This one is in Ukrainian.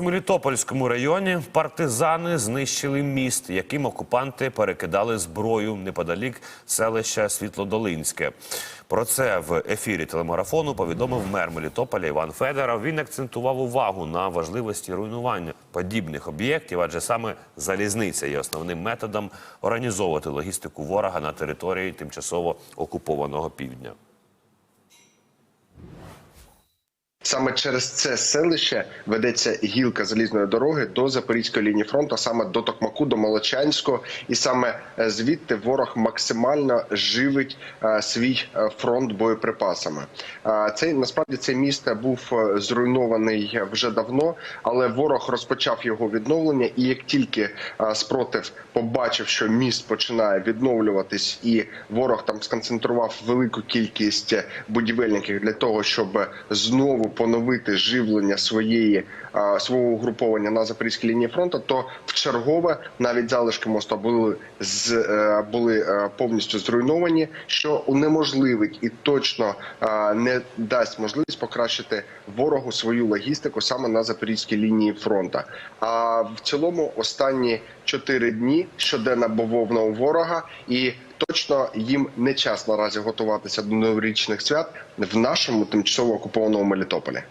У Мелітопольському районі партизани знищили міст, яким окупанти перекидали зброю неподалік селища Світлодолинське. Про це в ефірі телемарафону повідомив мер Мелітополя Іван Федоров. Він акцентував увагу на важливості руйнування подібних об'єктів, адже саме залізниця є основним методом організовувати логістику ворога на території тимчасово окупованого півдня. Саме через це селище ведеться гілка залізної дороги до запорізької лінії фронту, а саме до Токмаку, до Молочанського, і саме е, звідти ворог максимально живить е, свій е, фронт боєприпасами. Е, Цей насправді цей міст був зруйнований вже давно, але ворог розпочав його відновлення. І як тільки спротив побачив, що міст починає відновлюватись, і ворог там сконцентрував велику кількість будівельників для того, щоб знову поновити живлення своєї свого угруповання на запорізькій лінії фронту, то в чергове навіть залишки мосту були з е, були е, повністю зруйновані, що унеможливить і точно не дасть можливість покращити ворогу свою логістику саме на запорізькій лінії фронту. А в цілому останні чотири дні щоденна бавовна у ворога і. Точно їм не час наразі готуватися до новорічних свят в нашому тимчасово окупованому Мелітополі.